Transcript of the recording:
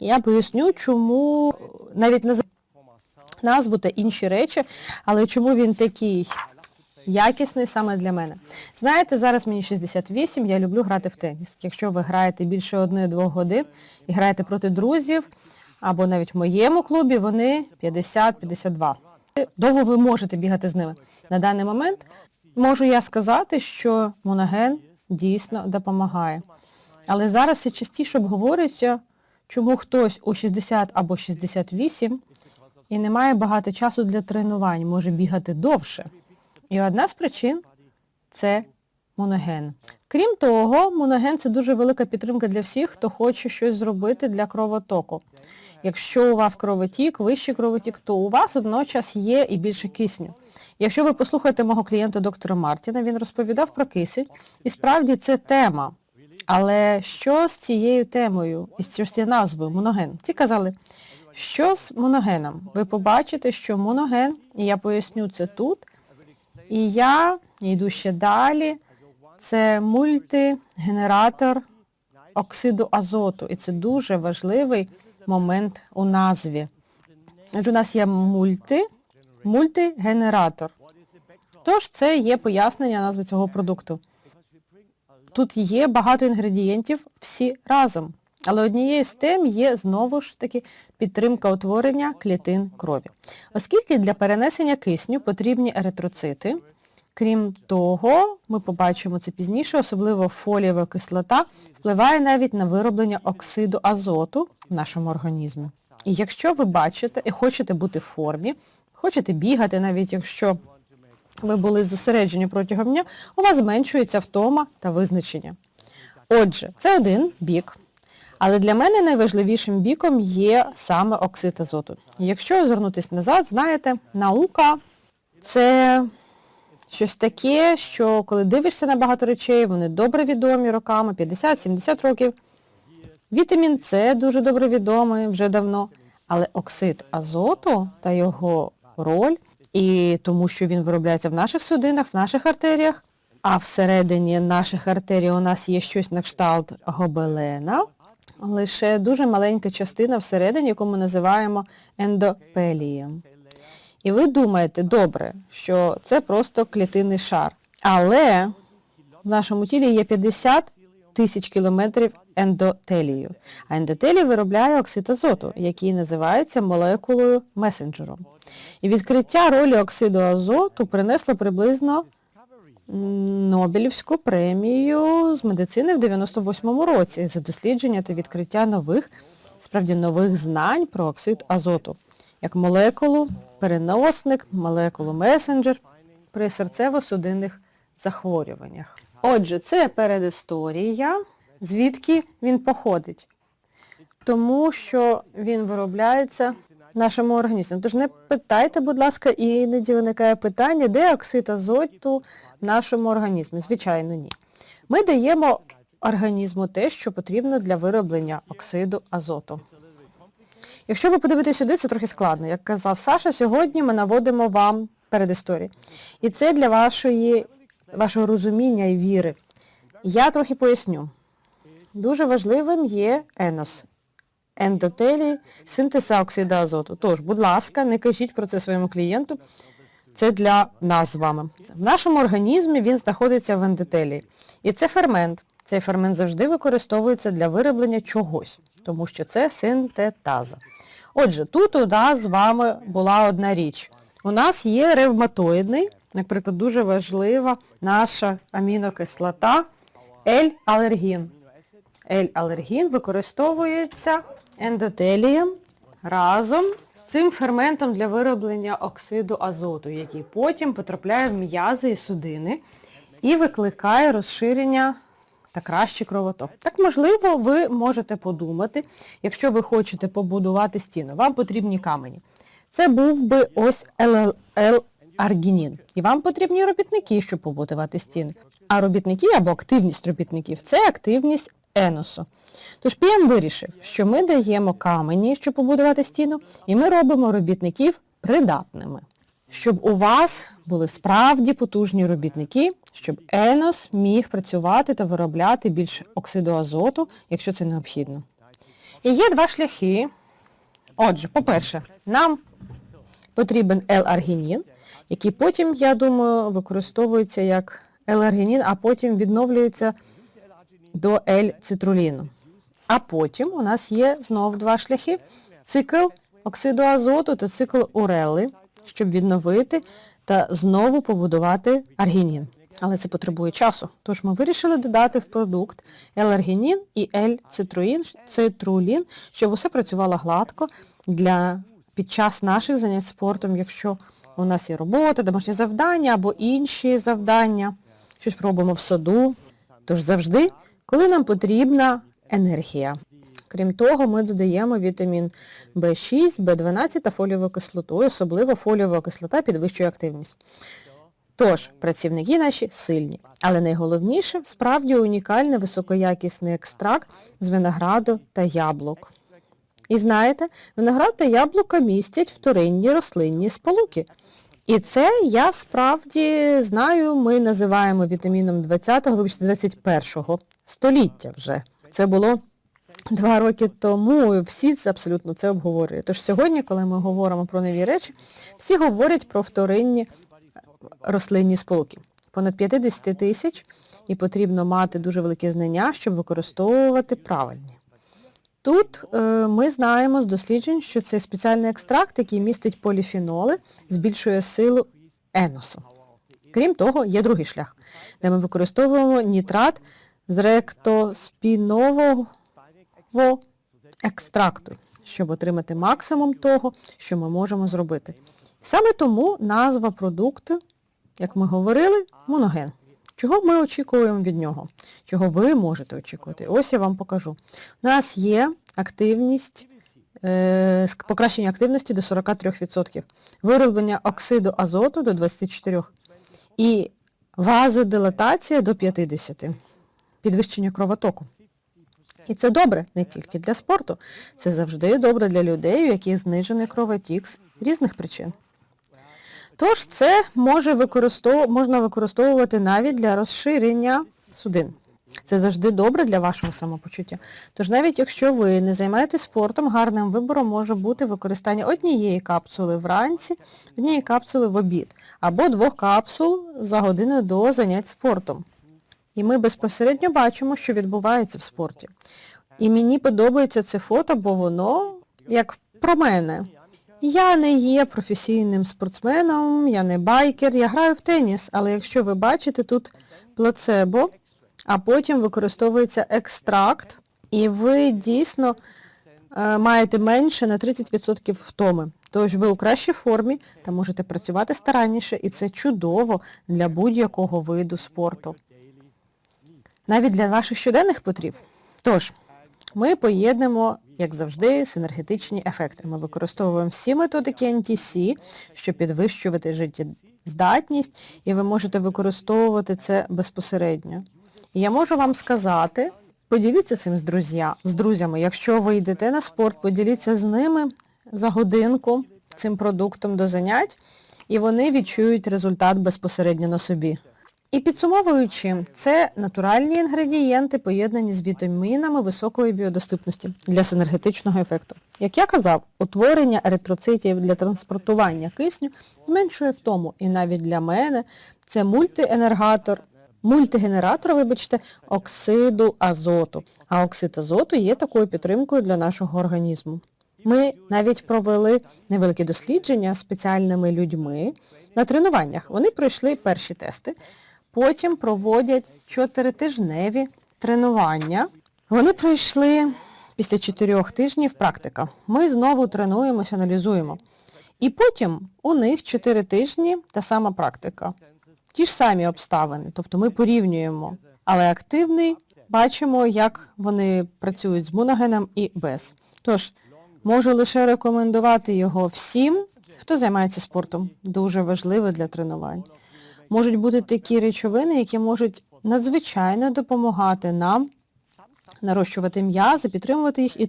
Я поясню, чому навіть наз- назву та інші речі, але чому він такий якісний саме для мене. Знаєте, зараз мені 68, я люблю грати в теніс. Якщо ви граєте більше одної-двох годин і граєте проти друзів, або навіть в моєму клубі, вони 50-52. Довго ви можете бігати з ними. На даний момент можу я сказати, що моноген дійсно допомагає. Але зараз все частіше обговорюється, чому хтось у 60 або 68 і не має багато часу для тренувань, може бігати довше. І одна з причин це моноген. Крім того, моноген це дуже велика підтримка для всіх, хто хоче щось зробити для кровотоку. Якщо у вас кровотік, вищий кровотік, то у вас одночас є і більше кисню. Якщо ви послухаєте мого клієнта доктора Мартіна, він розповідав про кисень, і справді це тема. Але що з цією темою і що з цією назвою моноген? Ці казали, що з моногеном? Ви побачите, що моноген, і я поясню це тут, і я йду ще далі, це мультигенератор оксиду азоту. І це дуже важливий момент у назві. Адже у нас є мульти, мультигенератор. Тож це є пояснення назви цього продукту. Тут є багато інгредієнтів всі разом. Але однією з тем є знову ж таки підтримка утворення клітин крові. Оскільки для перенесення кисню потрібні еритроцити, крім того, ми побачимо це пізніше, особливо фолієва кислота впливає навіть на вироблення оксиду азоту в нашому організмі. І якщо ви бачите і хочете бути в формі, хочете бігати, навіть якщо ви були зосереджені протягом дня, у вас зменшується втома та визначення. Отже, це один бік. Але для мене найважливішим біком є саме оксид азоту. Якщо звернутися назад, знаєте, наука це щось таке, що коли дивишся на багато речей, вони добре відомі роками, 50-70 років. Вітамін С дуже добре відомий вже давно, але оксид азоту та його роль, і тому що він виробляється в наших судинах, в наших артеріях, а всередині наших артерій у нас є щось на кшталт гобелена, лише дуже маленька частина всередині, яку ми називаємо ендопелієм. І ви думаєте, добре, що це просто клітинний шар. Але в нашому тілі є 50 тисяч кілометрів ендотелію. А ендотелій виробляє оксид азоту, який називається молекулою месенджером. І відкриття ролі оксиду азоту принесло приблизно Нобелівську премію з медицини в 98-му році за дослідження та відкриття нових, справді нових знань про оксид азоту, як молекулу, переносник, молекулу месенджер при серцево-судинних захворюваннях. Отже, це передісторія, звідки він походить. Тому що він виробляється нашому організмі. Тож не питайте, будь ласка, і іноді виникає питання, де оксид азоту в нашому організмі. Звичайно, ні. Ми даємо організму те, що потрібно для вироблення оксиду азоту. Якщо ви подивитесь сюди, це трохи складно. Як казав Саша, сьогодні ми наводимо вам передісторію. І це для вашої, вашого розуміння і віри. Я трохи поясню. Дуже важливим є енос. Ендотелій, синтез оксиду азоту. Тож, будь ласка, не кажіть про це своєму клієнту. Це для нас з вами. В нашому організмі він знаходиться в ендотелії. І це фермент. Цей фермент завжди використовується для вироблення чогось, тому що це синтетаза. Отже, тут у нас з вами була одна річ. У нас є ревматоїдний, наприклад, дуже важлива наша амінокислота L-алергін. L-алергін використовується ендотелієм разом з цим ферментом для вироблення оксиду азоту, який потім потрапляє в м'язи і судини і викликає розширення та кращий кровоток. Так, можливо, ви можете подумати, якщо ви хочете побудувати стіну, вам потрібні камені. Це був би ось L-аргінін. І вам потрібні робітники, щоб побудувати стіни. А робітники або активність робітників це активність еносу. Тож ПІМ вирішив, що ми даємо камені, щоб побудувати стіну, і ми робимо робітників придатними. Щоб у вас були справді потужні робітники, щоб Енос міг працювати та виробляти більше оксиду азоту, якщо це необхідно. І є два шляхи. Отже, по-перше, нам потрібен L-аргінін, який потім, я думаю, використовується як L-аргінін, а потім відновлюється до L-цитруліну. А потім у нас є знову два шляхи: цикл оксиду азоту та цикл урели, щоб відновити та знову побудувати аргінін. Але це потребує часу. Тож ми вирішили додати в продукт L-аргінін і L-цитрулін, цитрулін, щоб усе працювало гладко для під час наших занять спортом, якщо у нас є робота, домашні завдання або інші завдання, щось робимо в саду. Тож завжди, коли нам потрібна енергія. Крім того, ми додаємо вітамін В6, В12 та фолієву кислоту, особливо фолієва кислота підвищує активність. Тож, працівники наші сильні, але найголовніше справді унікальний високоякісний екстракт з винограду та яблук. І знаєте, виноград та яблука містять вторинні рослинні сполуки. І це я справді знаю, ми називаємо вітаміном 20-го, вибачте, 21-го століття вже. Це було два роки тому, і всі абсолютно це обговорюють. Тож сьогодні, коли ми говоримо про нові речі, всі говорять про вторинні рослинні сполуки. Понад 50 тисяч, і потрібно мати дуже великі знання, щоб використовувати правильні. Тут е, ми знаємо з досліджень, що це спеціальний екстракт, який містить поліфеноли, збільшує силу еносу. Крім того, є другий шлях, де ми використовуємо нітрат з ректоспінового екстракту, щоб отримати максимум того, що ми можемо зробити. Саме тому назва продукту, як ми говорили, моноген. Чого ми очікуємо від нього? Чого ви можете очікувати? Ось я вам покажу. У нас є активність, е, покращення активності до 43%, вироблення оксиду азоту до 24% і вазодилатація до 50%, підвищення кровотоку. І це добре не тільки для спорту, це завжди добре для людей, у яких знижений кровотік з різних причин. Тож це може використов... можна використовувати навіть для розширення судин. Це завжди добре для вашого самопочуття. Tож навіть якщо ви не займаєтесь спортом, гарним вибором може бути використання однієї капсули вранці, однієї капсули в обід, або двох капсул за годину до занять спортом. І ми безпосередньо бачимо, що відбувається в спорті. І мені подобається це фото, бо воно як про мене. Я не є професійним спортсменом, я не байкер, я граю в теніс, але якщо ви бачите, тут плацебо, а потім використовується екстракт, і ви дійсно е, маєте менше на 30% втоми. Тож ви у кращій формі та можете працювати старанніше, і це чудово для будь-якого виду спорту. Навіть для ваших щоденних потріб. Тож, ми поєднуємо, як завжди, синергетичні ефекти. Ми використовуємо всі методики NTC, щоб підвищувати життєздатність, і ви можете використовувати це безпосередньо. І я можу вам сказати, поділіться цим з, друзя, з друзями. Якщо ви йдете на спорт, поділіться з ними за годинку цим продуктом до занять, і вони відчують результат безпосередньо на собі. І підсумовуючи, це натуральні інгредієнти, поєднані з вітамінами високої біодоступності для синергетичного ефекту. Як я казав, утворення еритроцитів для транспортування кисню зменшує втому. І навіть для мене це мультиенергатор, мультигенератор, вибачте, оксиду азоту. А оксид азоту є такою підтримкою для нашого організму. Ми навіть провели невеликі дослідження спеціальними людьми на тренуваннях. Вони пройшли перші тести, потім проводять чотиритижневі тренування. Вони пройшли після чотирьох тижнів практика. Ми знову тренуємося, аналізуємо. І потім у них чотири тижні та сама практика. Ті ж самі обставини, тобто ми порівнюємо, але активний бачимо, як вони працюють з моногеном і без. Тож, можу лише рекомендувати його всім, хто займається спортом. Дуже важливо для тренувань. Можуть бути такі речовини, які можуть надзвичайно допомагати нам нарощувати м'язи, підтримувати їх